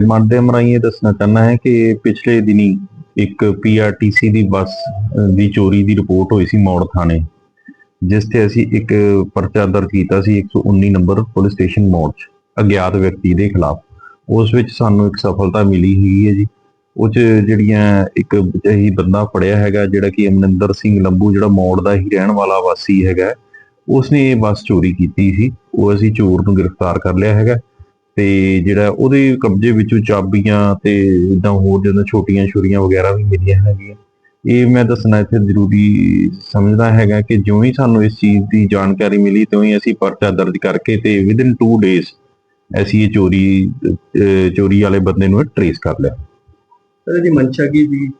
ਮਾਧਿਅਮ ਰਾਹੀਂ ਇਹ ਦੱਸਣਾ ਚਾਹੁੰਦਾ ਹੈ ਕਿ ਪਿਛਲੇ ਦਿਨੀ ਇੱਕ ਪੀਆਰਟੀਸੀ ਦੀ ਬੱਸ ਦੀ ਚੋਰੀ ਦੀ ਰਿਪੋਰਟ ਹੋਈ ਸੀ ਮੌੜ ਥਾਣੇ, ਜਿਸ ਤੇ ਅਸੀਂ ਇੱਕ ਪਰਚਾ ਦਰਜ ਕੀਤਾ ਸੀ 119 ਨੰਬਰ ਪੁਲਿਸ ਸਟੇਸ਼ਨ ਮੌੜ 'ਚ, ਅਗਿਆਤ ਵਿਅਕਤੀ ਦੇ ਖਿਲਾਫ। ਉਸ ਵਿੱਚ ਸਾਨੂੰ ਇੱਕ ਸਫਲਤਾ ਮਿਲੀ ਹੈਗੀ ਹੈ ਜੀ। ਉਹ 'ਚ ਜਿਹੜੀਆਂ ਇੱਕ ਹੀ ਬੰਦਾ ਫੜਿਆ ਹੈਗਾ, ਜਿਹੜਾ ਕਿ ਅਮਨਿੰਦਰ ਸਿੰਘ ਲੰਬੂ, ਜਿਹੜਾ ਮੌੜ ਦਾ ਹੀ ਰਹਿਣ ਵਾਲਾ ਵਾਸੀ ਹੈਗਾ, ਉਸਨੇ ਇਹ ਬੱਸ ਚੋਰੀ ਕੀਤੀ ਸੀ। ਉਹ ਅਸੀਂ ਚੋਰ ਨੂੰ ਗ੍ਰਿਫਤਾਰ ਕਰ ਲਿਆ ਹੈਗਾ। ਤੇ ਜਿਹੜਾ ਉਹਦੇ ਕਬਜ਼ੇ ਵਿੱਚੋਂ ਚਾਬੀਆਂ ਤੇ ਇਦਾਂ ਹੋਰ ਜਦੋਂ ਛੋਟੀਆਂ ਛੁਰੀਆਂ ਵਗੈਰਾ ਵੀ ਮਿਲੀਆਂ ਹੈਗੀਆਂ। ਇਹ ਮੈਂ ਦੱਸਣਾ ਇੱਥੇ ਜ਼ਰੂਰੀ ਸਮਝਦਾ ਹੈਗਾ ਕਿ ਜਿਉਂ ਹੀ ਸਾਨੂੰ ਇਸ ਚੀਜ਼ ਦੀ ਜਾਣਕਾਰੀ ਮਿਲੀ ਤਿਉਂ ਹੀ ਅਸੀਂ ਪਰਚਾ ਦਰਜ ਕਰਕੇ ਤੇ ਵਿਦਿਨ 2 ਡੇਜ਼ ਅਸੀਂ ਇਹ ਚੋਰੀ ਚੋਰੀ ਵਾਲੇ ਬੰਦੇ ਨੂੰ ਟ੍ਰੇਸ ਕਰ ਲਿਆ। ਸਰ ਇਹਦੀ ਮਨਸ਼ਾ ਕੀ ਸੀ?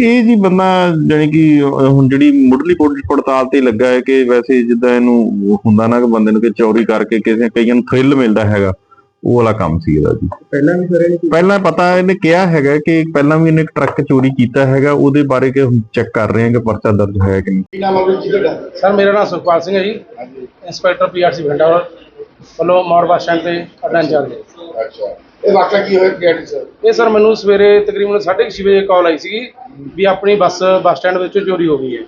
ਇਹ ਜੀ ਬੰਦਾ ਜਾਣੀ ਕਿ ਹੁਣ ਜਿਹੜੀ ਮੁੱਢਲੀ ਪੜਤਾਲ ਤੇ ਲੱਗਾ ਹੈ ਕਿ ਵੈਸੇ ਜਿੱਦਾਂ ਇਹਨੂੰ ਹੁੰਦਾ ਨਾ ਕਿ ਬੰਦੇ ਨੂੰ ਕਿ ਚੋਰੀ ਕਰਕੇ ਕਿਸੇ ਕਈਆਂ ਨੂੰ ਥ੍ਰਿਲ ਮਿਲਦਾ ਹੈਗਾ। ਉਹ ਵਾਲਾ ਕੰਮ ਸੀ ਇਹਦਾ ਜੀ। ਪਹਿਲਾਂ ਵੀ ਸਰ ਇਹਨੇ ਪਹਿਲਾਂ ਪਤਾ ਇਹਨੇ ਕਿਹਾ ਹੈਗਾ ਕਿ ਪਹਿਲਾਂ ਵੀ ਇਹਨੇ ਇੱਕ ਟਰੱਕ ਚੋਰੀ ਕੀਤਾ ਹੈਗਾ ਉਹਦੇ ਬਾਰੇ ਕਿ ਚੈੱਕ ਕਰ ਰਹੇ ਹਾਂ ਕਿ ਪਰਚਾ ਦਰਜ ਹੋਇਆ ਕਿ ਨਹੀਂ। ਕੀ ਨਾਮ ਹੈ ਜੀ ਤੁਹਾਡਾ? ਸਰ ਮੇਰਾ ਨਾਮ ਸੁਖਪਾਲ ਸਿੰਘ ਹੈ ਜੀ। ਇੰਸਪੈਕਟਰ ਪੀਆਰਸੀ ਬਠਿੰਡਾ ਵੱਲੋਂ ਮੌੜ ਬੱਸ ਸਟੈਂਡ ਤੇ ਅੱਡਾ ਇੰਚਾਰਜ ਅੱਛਾ। ਇਹ ਵਾਕਿਆ ਕੀ ਹੋਇਆ ਪੀਆਰਟੀ ਸਰ? ਇਹ ਸਰ ਮੈਨੂੰ ਸਵੇਰੇ ਤਕਰੀਬਨ 6:30 ਵਜੇ ਕਾਲ ਆਈ ਸੀਗੀ ਵੀ ਆਪਣੀ ਬੱਸ ਬੱਸ ਸਟੈਂਡ ਵਿੱਚ ਚੋਰੀ ਹੋ ਗਈ ਹੈ।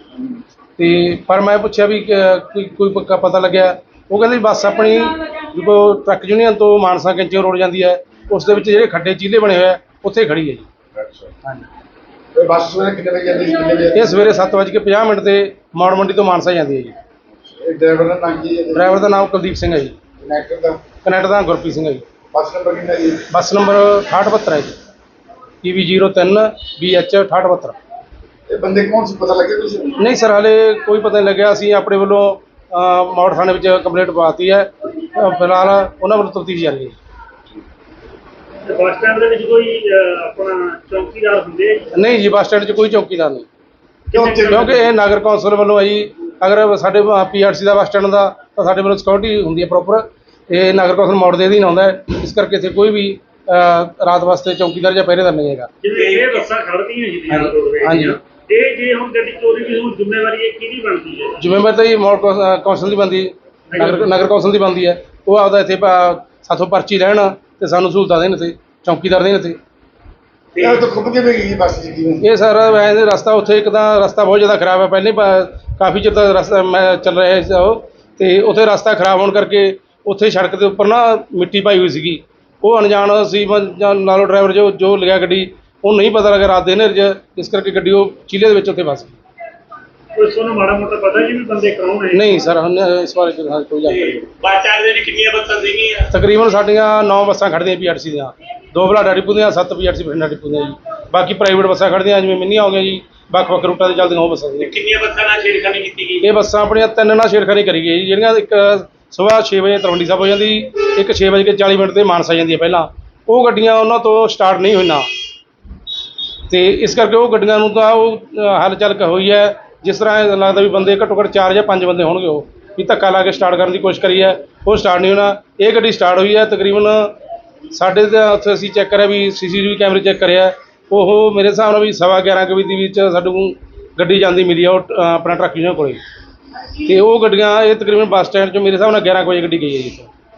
ਤੇ ਪਰ ਮੈਂ ਪੁੱਛਿਆ ਵੀ ਕੋਈ ਕੋਈ ਪੱਕਾ ਪਤਾ ਲੱਗਿਆ? ਉਹ ਕਹਿੰਦੇ ਵੀ ਬੱਸ ਆਪਣੀ ਜਦੋਂ ਟਰੱਕ ਯੂਨੀਅਨ ਤੋਂ ਮਾਨਸਾ ਕੈਂਚੀ ਰੋਡ ਜਾਂਦੀ ਹੈ ਉਸ ਦੇ ਵਿੱਚ ਜਿਹੜੇ ਖੱਡੇ ਚੀਲੇ ਬਣੇ ਹੋਏ ਆ ਉੱਥੇ ਖੜੀ ਹੈ ਜੀ। ਅੱਛਾ। ਹਾਂਜੀ ਇਹ ਬੱਸ ਸਵੇਰੇ ਕਿੰਨੇ ਵਜੇ ਜਾਂਦੀ ਸੀ ਕਿੰਨੇ ਵਜੇ? ਇਹ ਸਵੇਰੇ 7:50 ਮਿੰਟ ਤੇ ਮੌੜ ਮੰਡੀ ਤੋਂ ਮਾਨਸਾ ਜਾਂਦੀ ਹੈ ਜੀ। ਇਹ ਡਰਾਈਵਰ ਦਾ ਨਾਮ ਕੀ ਹੈ? ਡਰਾਈਵਰ ਦਾ ਨਾਮ ਕੁਲਦੀਪ ਸਿੰਘ ਹੈ ਜੀ। ਕਨੈਕਟਰ ਦਾ? ਕਨੈਕਟਰ ਦਾ ਗੁਰਪ੍ਰੀਤ ਸਿੰਘ ਹੈ ਜੀ। ਬੱਸ ਨੰਬਰ ਕਿੰਨਾ ਜੀ? ਬੱਸ ਨੰਬਰ 6872 ਹੈ ਜੀ। PV 03 BH 6872 ਇਹ ਬੰਦੇ ਕੌਣ ਸੀ? ਪਤਾ ਲੱਗਿਆ ਕੁਝ ਨਹੀਂ ਸਰ ਹਾਲੇ ਕੋਈ ਪਤਾ ਨਹੀਂ ਲੱਗਿਆ। ਅਸੀਂ ਆਪਣੇ ਵੱਲੋਂ ਮੌੜ ਥਾਣੇ ਵਿੱਚ ਕੰਪਲੇਂਟ ਪਾਤੀ ਹੈ। ਫਿਲਹਾਲ ਉਹਨਾਂ ਵੱਲੋਂ ਤਫਤੀਸ਼ ਜਾਰੀ ਹੈ। ਤੇ ਬੱਸ ਸਟੈਂਡ ਦੇ ਵਿੱਚ ਕੋਈ ਅਹ, ਆਪਣਾ ਚੌਕੀਦਾਰ ਹੁੰਦੇ ਆ ਜੀ? ਨਹੀਂ ਜੀ ਬੱਸ ਸਟੈਂਡ 'ਚ ਕੋਈ ਚੌਕੀਦਾਰ ਨਹੀਂ। ਕਿਉਂਕਿ ਇਹ ਨਗਰ ਕੌਂਸਲ ਵੱਲੋਂ ਹੈ ਜੀ ਅਗਰ ਸਾਡੇ ਪੀਆਰਸੀ ਦਾ ਬੱਸ ਸਟੈਂਡ ਦਾ ਤਾਂ ਸਾਡੇ ਵੱਲੋਂ ਸਿਕਿਉਰਿਟੀ ਹੁੰਦੀ ਹੈ ਪ੍ਰੋਪਰ ਇਹ ਨਗਰ ਕੌਂਸਲ ਮੌੜ ਦੇ ਅਧੀਨ ਆਉਂਦਾ ਹੈ। ਇਸ ਕਰਕੇ ਇੱਥੇ ਕੋਈ ਵੀ ਰਾਤ ਵਾਸਤੇ ਚੌਕੀਦਾਰ ਜਾਂ ਪਹਿਰੇਦਾਰ ਨਹੀਂ ਹੈਗਾ। ਜਿਵੇਂ ਇਹ ਬੱਸਾਂ ਖੜਦੀਆਂ ਜੀ ਦੀਆਂ ਹਾਂਜੀ, ਰੋਡਵੇਜ਼ ਹਾਂਜੀ। ਦੀਆਂ। ਇਹ ਜੇ ਹੁਣ ਗੱਡੀ ਚੋਰੀ ਦੀ ਹੁਣ ਜ਼ਿੰਮੇਵਾਰੀ ਇਹ ਕਿਹਦੀ ਬਣਦੀ ਹੈ? ਜ਼ਿੰਮੇਵਾਰ ਤਾਂ ਜੀ ਮੌੜ ਕੌਂਸ- ਕੌਂਸਲ ਦੀ ਬੰਦੀ ਨਗਰ ਨਗਰ ਕੌਂਸਲ ਦੀ ਬੰਦੀ ਹੈ। ਉਹ ਆਪਦਾ ਇੱਥੇ ਪ- ਸਾਥੋਂ ਪਰਚੀ ਲੈਣ ਤੇ ਸਾਨੂੰ ਸਹੂਲਤਾਂ ਦੇਣ ਤੇ ਚੌਕੀਦਾਰ ਦੇਣ ਤੇ ਇਹ ਤਾਂ ਖੁੱਬ ਕਿਵੇਂ ਗਈ ਬੱਸ ਜੀ ਕਿਵੇਂ ਇਹ ਸਰ ਵੈਸੇ ਰਸਤਾ ਉੱਥੇ ਇੱਕ ਤਾਂ ਰਸਤਾ ਬਹੁਤ ਜ਼ਿਆਦਾ ਖਰਾਬ ਹੈ। ਪਹਿਲੇ ਪ- ਕਾਫੀ ਚਿਰ ਦਾ ਰਸਤਾ ਮੈਂ ਚੱਲ ਰਿਹਾ ਸੀ ਉਹ। ਤੇ ਉੱਥੇ ਰਸਤਾ ਖਰਾਬ ਹੋਣ ਕਰਕੇ ਉੱਥੇ ਸੜਕ ਦੇ ਉੱਪਰ ਨਾ ਮਿੱਟੀ ਪਾਈ ਹੋਈ ਸੀਗੀ। ਉਹ ਅਣਜਾਣ ਸੀ ਮ- ਜਾਂ ਨਾਲੋਂ ਡਰਾਈਵਰ ਜੋ ਜੋ ਲਿਆ ਗੱਡੀ ਉਹ ਨਹੀਂ ਪਤਾ ਲੱਗਾ ਰਾਤ ਦੇ ਹਨੇਰੇ 'ਚ। ਇਸ ਕਰਕੇ ਗੱਡੀ ਉਹ ਚੀਲੇ ਦੇ ਵਿੱਚ ਉੱਥੇ ਫਸ ਗਈ। ਕੋਈ ਤੁਹਾਨੂੰ ਮਾੜਾ ਮੋਟਾ ਪਤਾ ਜੀ ਵੀ ਬੰਦੇ ਕੌਣ ਨਹੀਂ ਸਰ ਹੁਣ ਇਸ ਬਾਰੇ ਕੋਈ ਕੋਈ ਜਾਣਕਾਰੀ ਨਹੀਂ। ਬੱਸ ਚੱਲ ਦੇ ਵਿੱਚ ਕਿੰਨੀਆਂ ਬੱਸਾਂ ਸੀਗੀਆਂ? ਤਕਰੀਬਨ ਸਾਡੀਆਂ 9 ਬੱਸਾਂ ਖੜਦੀਆਂ ਪੀਆਰਸੀ ਦੀਆਂ। ਦੋ ਬਲਾਡਾ ਡਿਪੂ ਦੀਆਂ 7 ਪੀਆਰਸੀ ਬਠਿੰਡਾ ਡਿਪੂ ਦੀਆਂ ਜੀ। ਬਾਕੀ ਪ੍ਰਾਈਵੇਟ ਬੱਸਾਂ ਖੜਦੀਆਂ ਜਿਵੇਂ ਮਿੰਨੀਆਂ ਹੋ ਗਈਆਂ ਜੀ ਵੱਖ ਵੱਖ ਰੂਟਾਂ ਤੇ ਚੱਲਦੀਆਂ ਉਹ ਬੱਸਾਂ ਕਿੰਨੀਆਂ ਬੱਸਾਂ ਨਾਲ ਛੇੜਖਾਨੀ ਕੀਤੀ ਗਈ? ਇਹ ਬੱਸਾਂ ਆਪਣੀਆਂ ਤਿੰਨ ਨਾਲ ਛੇੜਖਾਨੀ ਕਰੀ ਗਈ ਜੀ ਜਿਹੜੀਆਂ ਇੱਕ ਸਵੇਰ 6 ਵਜੇ ਤਲਵੰਡੀ ਸਾਹਿਬ ਹੋ ਜਾਂਦੀ ਇੱਕ 6 ਵਜੇ ਕੇ 40 ਮਿੰਟ ਤੇ ਮਾਨਸਾ ਜਾਂਦੀ ਹੈ ਪਹਿਲਾਂ। ਉਹ ਗੱਡੀਆਂ ਉਹਨਾਂ ਤੋਂ ਸਟਾਰਟ ਨਹੀਂ ਹੋਈਆਂ। ਤੇ ਇਸ ਕਰਕੇ ਉਹ ਗੱਡੀਆਂ ਨੂੰ ਤਾਂ ਉਹ ਅ, ਹਲਚਲ ਕ ਹੋਈ ਹੈ। ਜਿਸ ਤਰ੍ਹਾਂ ਇਹ ਲੱਗਦਾ ਵੀ ਬੰਦੇ ਘੱਟੋ ਘੱਟ ਚਾਰ ਜਾਂ ਪੰਜ ਬੰਦੇ ਹੋਣਗੇ ਉਹ ਵੀ ਧੱਕਾ ਲਾ ਕੇ ਸਟਾਰਟ ਕਰਨ ਦੀ ਕੋਸ਼ਿਸ਼ ਕਰੀ ਹੈ। ਉਹ ਸਟਾਰਟ ਨਹੀਂ ਹੋਣਾ। ਇਹ ਗੱਡੀ ਸਟਾਰਟ ਹੋਈ ਹੈ ਤਕਰੀਬਨ ਸਾਡੇ ਤਾਂ ਉੱਥੇ ਅਸੀਂ ਚੈੱਕ ਕਰਿਆ ਵੀ ਸੀਸੀਟੀਵੀ ਕੈਮਰੇ ਚੈੱਕ ਕਰਿਆ। ਉਹ ਮੇਰੇ ਹਿਸਾਬ ਨਾਲ ਵੀ ਸਵਾ 11 ਕੁ ਵਜੇ ਦੇ ਵਿੱਚ ਸਾਨੂੰ ਗੱਡੀ ਜਾਂਦੀ ਮਿਲੀ ਆ ਉਹ ਅ, ਆਪਣਾ ਟਰੱਕ ਯੂਨੀਅਨ ਕੋਲੇ। ਤੇ ਉਹ ਗੱਡੀਆਂ ਇਹ ਤਕਰੀਬਨ ਬੱਸ ਸਟੈਂਡ ਚੋਂ ਮੇਰੇ ਹਿਸਾਬ ਨਾਲ 11 ਕੁ ਵਜੇ ਗੱਡੀ ਗਈ ਹੈ ਜੀ